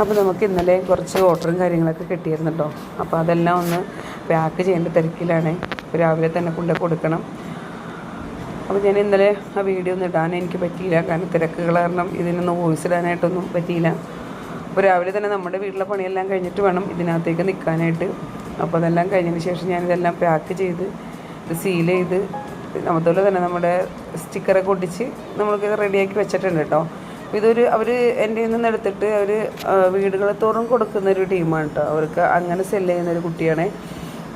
അപ്പോൾ നമുക്ക് ഇന്നലെ കുറച്ച് ഓർഡറും കാര്യങ്ങളൊക്കെ കിട്ടിയിരുന്നു കേട്ടോ അപ്പോൾ അതെല്ലാം ഒന്ന് പാക്ക് ചെയ്യേണ്ട തിരക്കിലാണ്. രാവിലെ തന്നെ കൊണ്ട് കൊടുക്കണം. അപ്പോൾ ഞാൻ ഇന്നലെ ആ വീഡിയോ ഒന്നും ഇടാൻ എനിക്ക് പറ്റിയില്ല. കാരണം തിരക്കുകൾ കാരണം ഇതിനൊന്നും വോയിസ് ഇടാനായിട്ടൊന്നും പറ്റിയില്ല. അപ്പോൾ രാവിലെ തന്നെ നമ്മുടെ വീട്ടിലെ പണിയെല്ലാം കഴിഞ്ഞിട്ട് വേണം ഇതിനകത്തേക്ക് നിൽക്കാനായിട്ട് അപ്പോൾ അതെല്ലാം കഴിഞ്ഞതിന് ശേഷം ഞാനിതെല്ലാം പാക്ക് ചെയ്ത് സീൽ ചെയ്ത് അതുപോലെ തന്നെ നമ്മുടെ സ്റ്റിക്കറൊക്കെ ഒട്ടിച്ച് നമ്മൾക്ക് റെഡിയാക്കി വെച്ചിട്ടുണ്ട് കേട്ടോ ഇതൊരു അവർ എന്റെ നിന്ന് എടുത്തിട്ട് അവർ വീടുകളെ തോറും കൊടുക്കുന്ന ഒരു ടീമാണ് കേട്ടോ അവർക്ക് അങ്ങനെ സെല്ല് ചെയ്യുന്ന ഒരു കുട്ടിയാണ്.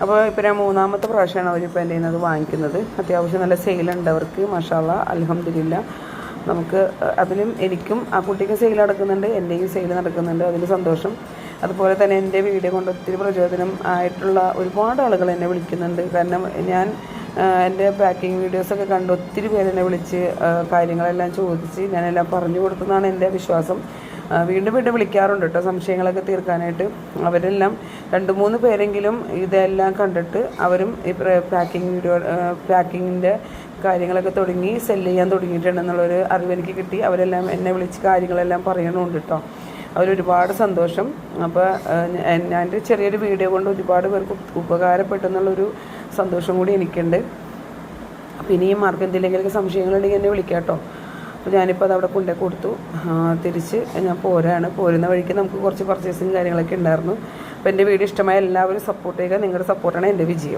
അപ്പോൾ ഇപ്പോൾ ഞാൻ മൂന്നാമത്തെ പ്രാവശ്യമാണ് അവരിപ്പോൾ എന്റെ നിന്ന് വാങ്ങിക്കുന്നത്. അത്യാവശ്യം നല്ല സെയിലുണ്ട് അവർക്ക്. മഷാല അലഹമ്മദില്ല നമുക്ക് അതിലും എനിക്കും ആ കുട്ടിക്ക് സെയിൽ നടക്കുന്നുണ്ട് എന്റെയും സെയിൽ നടക്കുന്നുണ്ട്. അതിൽ സന്തോഷം. അതുപോലെ തന്നെ എന്റെ വീഡിയോ കൊണ്ട് ഒത്തിരി പ്രചോദനം ആയിട്ടുള്ള ഒരുപാട് ആളുകൾ എന്നെ വിളിക്കുന്നുണ്ട്. കാരണം ഞാൻ എന്റെ പാക്കിംഗ് വീഡിയോസൊക്കെ കണ്ട് ഒത്തിരി പേര് എന്നെ വിളിച്ച് കാര്യങ്ങളെല്ലാം ചോദിച്ച് ഞാനെല്ലാം പറഞ്ഞു കൊടുത്തെന്നാണ് എന്റെ വിശ്വാസം. വീണ്ടും വീണ്ടും വിളിക്കാറുണ്ട് കേട്ടോ സംശയങ്ങളൊക്കെ തീർക്കാനായിട്ട്. അവരെല്ലാം രണ്ട് മൂന്ന് പേരെങ്കിലും ഇതെല്ലാം കണ്ടിട്ട് അവരും ഈ പാക്കിംഗ് വീഡിയോ പാക്കിങ്ങിന്റെ കാര്യങ്ങളൊക്കെ തുടങ്ങി സെല്ല് ചെയ്യാൻ തുടങ്ങിയിട്ടുണ്ടെന്നുള്ളൊരു അറിവ് എനിക്ക് കിട്ടി. അവരെല്ലാം എന്നെ വിളിച്ച് കാര്യങ്ങളെല്ലാം പറയണമുണ്ട് കേട്ടോ അവരൊരുപാട് സന്തോഷം. അപ്പോൾ ഞാൻ ചെറിയൊരു വീഡിയോ കൊണ്ട് ഒരുപാട് പേർക്ക് ഉപകാരപ്പെട്ടു എന്നുള്ളൊരു സന്തോഷം കൂടി എനിക്കുണ്ട്. അപ്പോൾ ഇനിയും ആർക്കും എന്തെങ്കിലും സംശയങ്ങളുണ്ടെങ്കിൽ എന്നെ വിളിക്കാം കേട്ടോ അപ്പോൾ ഞാനിപ്പോൾ അത് അവിടെ കൊണ്ടേ കൊടുത്തു. തിരിച്ച് ഞാൻ പോരാണ്. പോരുന്ന വഴിക്ക് നമുക്ക് കുറച്ച് പർച്ചേസിങ് കാര്യങ്ങളൊക്കെ ഉണ്ടായിരുന്നു. അപ്പോൾ എന്റെ വീഡിയോ ഇഷ്ടമായ എല്ലാവരും സപ്പോർട്ട് ചെയ്യുക. നിങ്ങളുടെ സപ്പോർട്ടാണ് എന്റെ വിജയം.